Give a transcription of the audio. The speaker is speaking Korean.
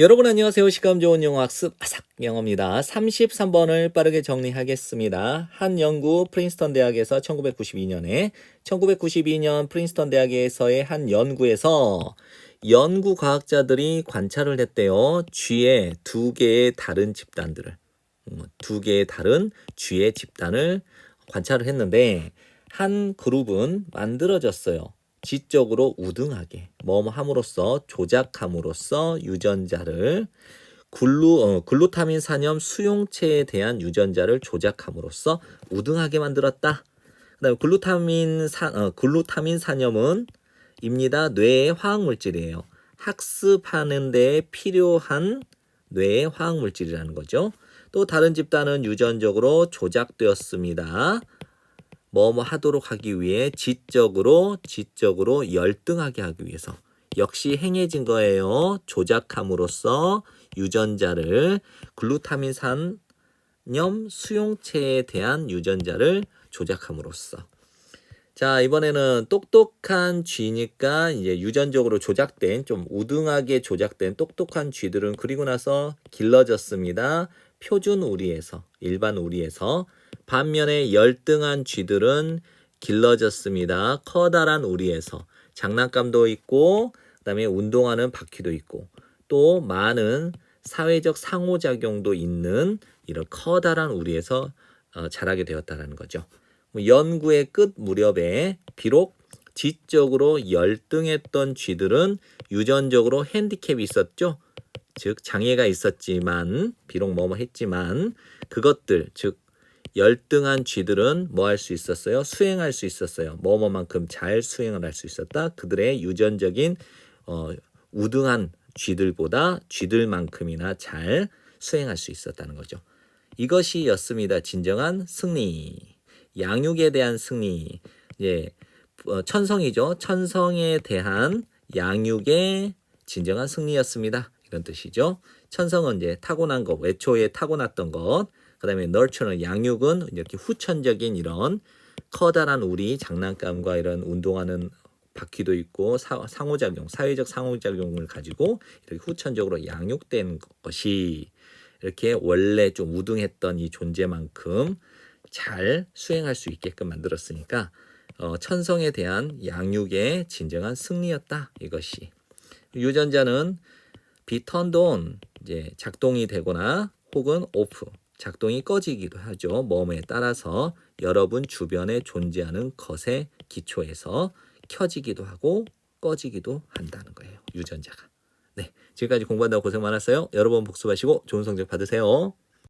여러분 안녕하세요. 시감 좋은 영어 학습 아삭 영어입니다. 33번을 빠르게 정리하겠습니다. 한 연구 프린스턴 대학에서 1992년에 1992년 프린스턴 대학에서의 한 연구에서 연구 과학자들이 관찰을 했대요. 쥐의 두 개의 다른 집단들을 음, 두 개의 다른 쥐의 집단을 관찰을 했는데 한 그룹은 만들어졌어요. 지적으로 우등하게 뭐뭐 함으로써 조작함으로써 유전자를 글루 어, 글루타민 산염 수용체에 대한 유전자를 조작함으로써 우등하게 만들었다. 그다음에 글루타민 산 어, 글루타민 산염은 입니다. 뇌의 화학 물질이에요. 학습하는 데 필요한 뇌의 화학 물질이라는 거죠. 또 다른 집단은 유전적으로 조작되었습니다. 뭐뭐 하도록 하기 위해 지적으로 지적으로 열등하게 하기 위해서 역시 행해진 거예요. 조작함으로써 유전자를 글루타민 산 염 수용체에 대한 유전자를 조작함으로써 자 이번에는 똑똑한 쥐니까 이제 유전적으로 조작된 좀 우등하게 조작된 똑똑한 쥐들은 그리고 나서 길러졌습니다. 표준 우리에서 일반 우리에서 반면에 열등한 쥐들은 길러졌습니다. 커다란 우리에서 장난감도 있고 그다음에 운동하는 바퀴도 있고 또 많은 사회적 상호작용도 있는 이런 커다란 우리에서 어, 자라게 되었다는 거죠. 뭐 연구의 끝 무렵에 비록 지적으로 열등했던 쥐들은 유전적으로 핸디캡이 있었죠. 즉 장애가 있었지만 비록 뭐뭐 했지만 그것들 즉 열등한 쥐들은 뭐 할 수 있었어요? 수행할 수 있었어요. 뭐뭐만큼 잘 수행을 할 수 있었다. 그들의 유전적인 어, 우등한 쥐들보다 쥐들만큼이나 잘 수행할 수 있었다는 거죠. 이것이었습니다. 진정한 승리. 양육에 대한 승리. 예, 어, 천성이죠. 천성에 대한 양육의 진정한 승리였습니다. 이런 뜻이죠. 천성은 이제 타고난 것, 애초에 타고났던 것. 그 다음에 nurture는 양육은 이렇게 후천적인 이런 커다란 우리 장난감과 이런 운동하는 바퀴도 있고 사, 상호작용, 사회적 상호작용을 가지고 이렇게 후천적으로 양육된 것이 이렇게 원래 좀 우등했던 이 존재만큼 잘 수행할 수 있게끔 만들었으니까 어, 천성에 대한 양육의 진정한 승리였다 이것이 유전자는 be turned on 이제 작동이 되거나 혹은 off 작동이 꺼지기도 하죠. 몸에 따라서 여러분 주변에 존재하는 것에 기초해서 켜지기도 하고 꺼지기도 한다는 거예요. 유전자가. 네, 지금까지 공부한다고 고생 많았어요. 여러 번 복습하시고 좋은 성적 받으세요.